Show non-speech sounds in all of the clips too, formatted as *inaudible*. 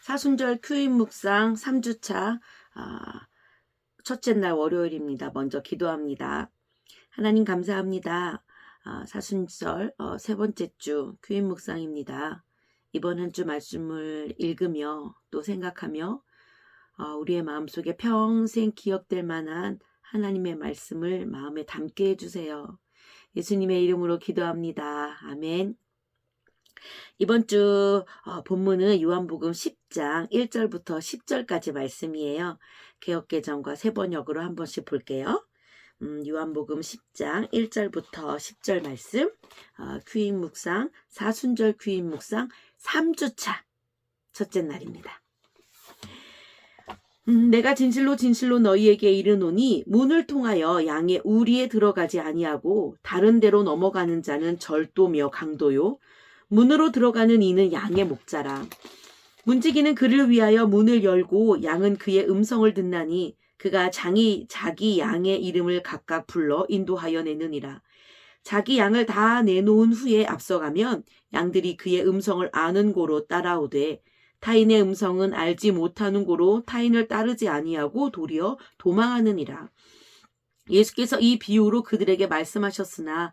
사순절 큐인 묵상 3주차 아, 첫째 날 월요일입니다. 먼저 기도합니다. 하나님 감사합니다. 아, 사순절 어, 세 번째 주 큐인 묵상입니다. 이번 한 주 말씀을 읽으며 또 생각하며 어, 우리의 마음속에 평생 기억될 만한 하나님의 말씀을 마음에 담게 해주세요. 예수님의 이름으로 기도합니다. 아멘. 이번 주 어, 본문은 요한복음 10장 1절부터 10절까지 말씀이에요. 개혁개정과 세번역으로 한 번씩 볼게요. 음, 요한복음 10장 1절부터 10절 말씀, 어, 퀴인 묵상, 사순절 퀴인 묵상 3주차 첫째 날입니다. 음, 내가 진실로 진실로 너희에게 이르노니 문을 통하여 양의 우리에 들어가지 아니하고 다른 데로 넘어가는 자는 절도며 강도요 문으로 들어가는 이는 양의 목자라. 문지기는 그를 위하여 문을 열고 양은 그의 음성을 듣나니 그가 장이 자기 양의 이름을 각각 불러 인도하여 내느니라. 자기 양을 다 내놓은 후에 앞서가면 양들이 그의 음성을 아는 고로 따라오되 타인의 음성은 알지 못하는 고로 타인을 따르지 아니하고 도리어 도망하느니라. 예수께서 이 비유로 그들에게 말씀하셨으나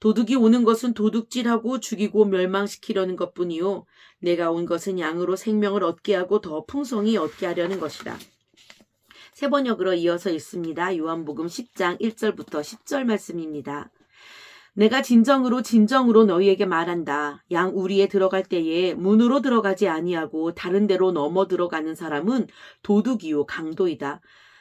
도둑이 오는 것은 도둑질하고 죽이고 멸망시키려는 것뿐이요 내가 온 것은 양으로 생명을 얻게 하고 더 풍성히 얻게 하려는 것이라. 세 번역으로 이어서 읽습니다. 요한복음 10장 1절부터 10절 말씀입니다. 내가 진정으로 진정으로 너희에게 말한다. 양 우리에 들어갈 때에 문으로 들어가지 아니하고 다른 데로 넘어 들어가는 사람은 도둑이요 강도이다.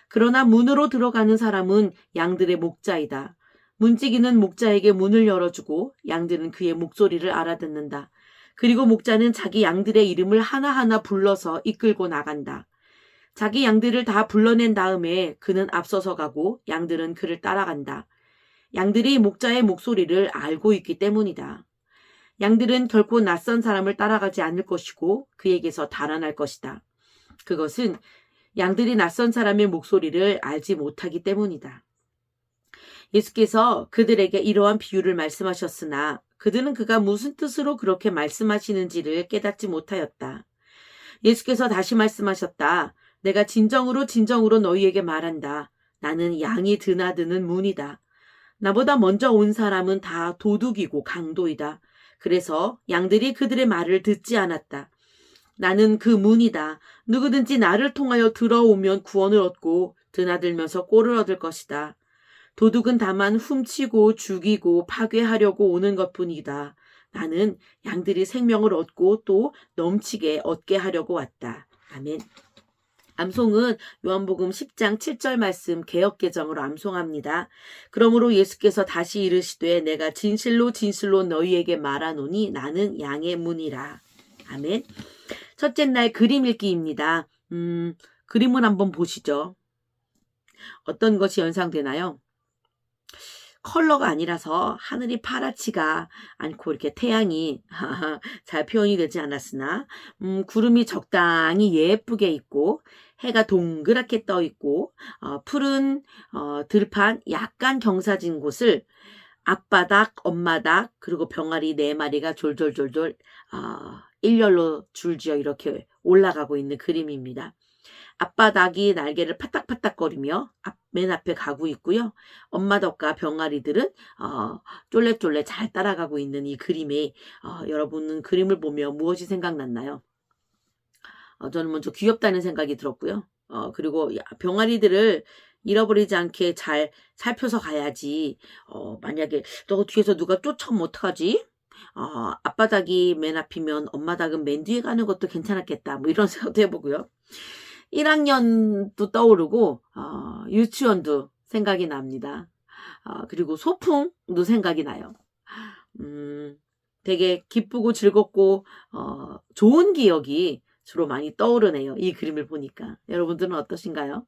그러나 문으로 들어가는 사람은 양들의 목자이다. 문지기는 목자에게 문을 열어주고 양들은 그의 목소리를 알아듣는다. 그리고 목자는 자기 양들의 이름을 하나하나 불러서 이끌고 나간다. 자기 양들을 다 불러낸 다음에 그는 앞서서 가고 양들은 그를 따라간다. 양들이 목자의 목소리를 알고 있기 때문이다. 양들은 결코 낯선 사람을 따라가지 않을 것이고 그에게서 달아날 것이다. 그것은 양들이 낯선 사람의 목소리를 알지 못하기 때문이다. 예수께서 그들에게 이러한 비유를 말씀하셨으나 그들은 그가 무슨 뜻으로 그렇게 말씀하시는지를 깨닫지 못하였다. 예수께서 다시 말씀하셨다. 내가 진정으로 진정으로 너희에게 말한다. 나는 양이 드나드는 문이다. 나보다 먼저 온 사람은 다 도둑이고 강도이다. 그래서 양들이 그들의 말을 듣지 않았다. 나는 그 문이다. 누구든지 나를 통하여 들어오면 구원을 얻고 드나들면서 꼴을 얻을 것이다. 도둑은 다만 훔치고 죽이고 파괴하려고 오는 것 뿐이다. 나는 양들이 생명을 얻고 또 넘치게 얻게 하려고 왔다. 아멘. 암송은 요한복음 10장 7절 말씀 개혁개정으로 암송합니다. 그러므로 예수께서 다시 이르시되 내가 진실로 진실로 너희에게 말하노니 나는 양의 문이라. 아멘. 첫째 날 그림 읽기입니다. 음, 그림을 한번 보시죠. 어떤 것이 연상되나요? 컬러가 아니라서 하늘이 파랗지가 않고 이렇게 태양이 *laughs* 잘 표현이 되지 않았으나 음, 구름이 적당히 예쁘게 있고 해가 동그랗게 떠 있고 어, 푸른 어, 들판 약간 경사진 곳을 앞바닥, 엄마닥 그리고 병아리 네 마리가 졸졸졸졸 어, 일렬로 줄지어 이렇게 올라가고 있는 그림입니다. 앞바닥이 날개를 파딱파딱거리며 앞, 맨 앞에 가고 있고요. 엄마 덕과 병아리들은 어, 쫄래쫄래 잘 따라가고 있는 이 그림에 어, 여러분은 그림을 보며 무엇이 생각났나요? 어, 저는 먼저 귀엽다는 생각이 들었고요. 어, 그리고 병아리들을 잃어버리지 않게 잘 살펴서 가야지. 어, 만약에 너 뒤에서 누가 쫓아오면 어떡하지? 어, 앞바닥이 맨 앞이면 엄마 닭은 맨 뒤에 가는 것도 괜찮았겠다. 뭐 이런 *laughs* 생각도 해보고요. 1학년도 떠오르고 어, 유치원도 생각이 납니다. 어, 그리고 소풍도 생각이 나요. 음, 되게 기쁘고 즐겁고 어, 좋은 기억이 주로 많이 떠오르네요. 이 그림을 보니까. 여러분들은 어떠신가요?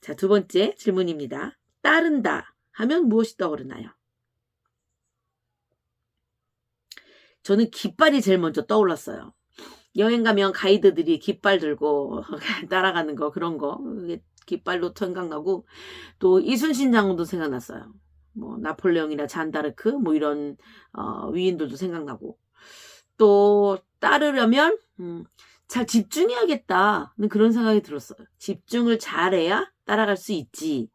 자, 두 번째 질문입니다. 따른다 하면 무엇이 떠오르나요? 저는 깃발이 제일 먼저 떠올랐어요. 여행 가면 가이드들이 깃발 들고 *laughs* 따라가는 거 그런 거 깃발로 생각나고 또 이순신 장군도 생각났어요. 뭐 나폴레옹이나 잔다르크 뭐 이런 어, 위인들도 생각나고 또 따르려면 음, 잘 집중해야겠다는 그런 생각이 들었어요. 집중을 잘해야 따라갈 수 있지.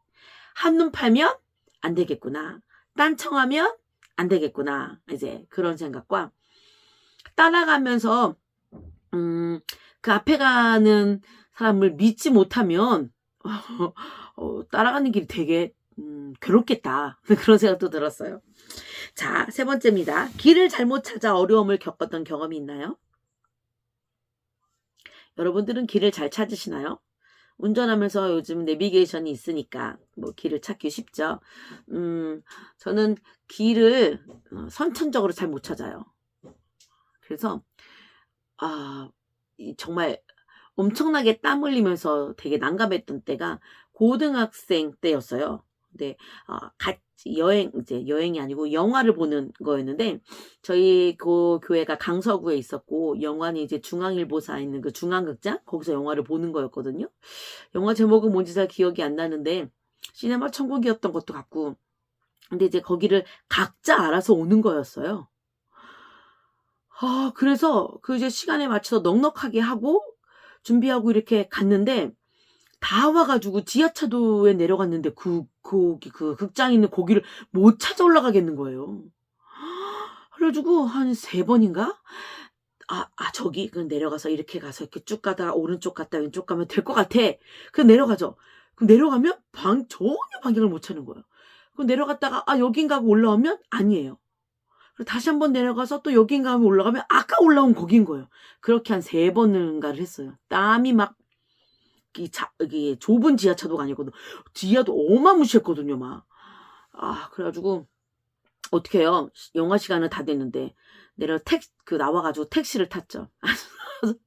한눈 팔면 안 되겠구나. 딴청하면 안 되겠구나. 이제 그런 생각과 따라가면서 음, 그 앞에 가는 사람을 믿지 못하면 *laughs* 어, 따라가는 길이 되게 음, 괴롭겠다. *laughs* 그런 생각도 들었어요. 자, 세 번째입니다. 길을 잘못 찾아 어려움을 겪었던 경험이 있나요? 여러분들은 길을 잘 찾으시나요? 운전하면서 요즘 내비게이션이 있으니까 뭐 길을 찾기 쉽죠. 음, 저는 길을 어, 선천적으로 잘 못 찾아요. 그래서 아, 이 정말 엄청나게 땀 흘리면서 되게 난감했던 때가 고등학생 때였어요. 근데 아, 같이 여행 이제 여행이 아니고 영화를 보는 거였는데 저희 그 교회가 강서구에 있었고 영화는 이제 중앙일보사에 있는 그 중앙극장 거기서 영화를 보는 거였거든요. 영화 제목은 뭔지 잘 기억이 안 나는데 시네마 천국이었던 것도 같고 근데 이제 거기를 각자 알아서 오는 거였어요. 아, 그래서 그 이제 시간에 맞춰서 넉넉하게 하고 준비하고 이렇게 갔는데 다 와가지고 지하차도에 내려갔는데 그, 거기, 그 극장 있는 거기를 못 찾아 올라가겠는 거예요. 그래가지고 한 세 번인가? 아, 아, 저기, 그 내려가서 이렇게 가서 이렇게 쭉 가다가 오른쪽 갔다 왼쪽 가면 될 것 같아. 그 내려가죠. 그럼 내려가면 방, 전혀 방향을 못 찾는 거예요. 그럼 내려갔다가, 아, 여긴가 하고 올라오면 아니에요. 다시 한번 내려가서 또 여긴가 하면 올라가면 아까 올라온 거긴 거예요. 그렇게 한 세 번인가를 했어요. 땀이 막, 이 자, 이게 좁은 지하차도가 아니거든. 지하도 어마무시했거든요, 막. 아, 그래가지고, 어떻게 해요? 영화 시간은 다 됐는데, 내려 택, 그, 나와가지고 택시를 탔죠. *laughs*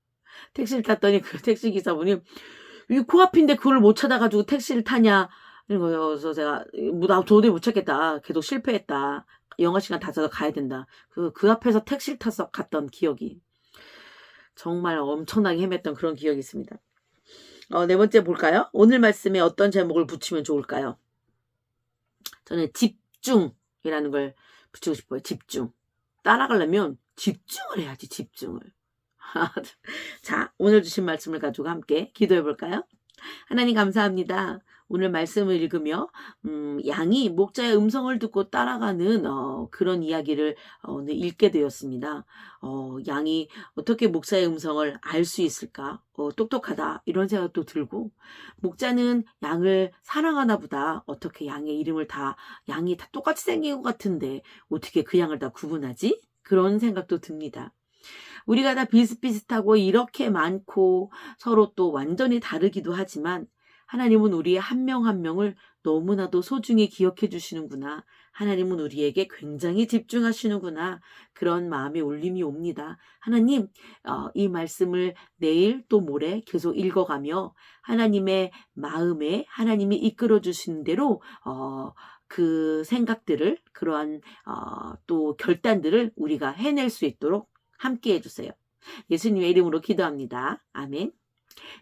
택시를 탔더니 그 택시 기사분이, 이 코앞인데 그걸 못 찾아가지고 택시를 타냐. 이런 거예요. 그래서 제가, 뭐, 나 도저히 못 찾겠다. 계속 실패했다. 영화 시간 다 돼서 가야 된다. 그, 그 앞에서 택시를 타서 갔던 기억이. 정말 엄청나게 헤맸던 그런 기억이 있습니다. 어, 네 번째 볼까요? 오늘 말씀에 어떤 제목을 붙이면 좋을까요? 저는 집중이라는 걸 붙이고 싶어요. 집중. 따라가려면 집중을 해야지, 집중을. *laughs* 자, 오늘 주신 말씀을 가지고 함께 기도해 볼까요? 하나님 감사합니다. 오늘 말씀을 읽으며 음, 양이 목자의 음성을 듣고 따라가는 어, 그런 이야기를 어, 오늘 읽게 되었습니다. 어, 양이 어떻게 목자의 음성을 알 수 있을까? 어, 똑똑하다 이런 생각도 들고 목자는 양을 사랑하나 보다. 어떻게 양의 이름을 다 양이 다 똑같이 생긴 것 같은데 어떻게 그 양을 다 구분하지? 그런 생각도 듭니다. 우리가 다 비슷비슷하고 이렇게 많고 서로 또 완전히 다르기도 하지만 하나님은 우리의 한명한 명을 너무나도 소중히 기억해 주시는구나. 하나님은 우리에게 굉장히 집중하시는구나. 그런 마음의 울림이 옵니다. 하나님, 어, 이 말씀을 내일 또 모레 계속 읽어가며 하나님의 마음에 하나님이 이끌어 주시는 대로 어, 그 생각들을 그러한 어, 또 결단들을 우리가 해낼 수 있도록 함께 해주세요. 예수님의 이름으로 기도합니다. 아멘.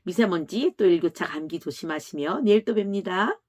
미세먼지 또 일교차 감기 조심하시며 내일 또 뵙니다.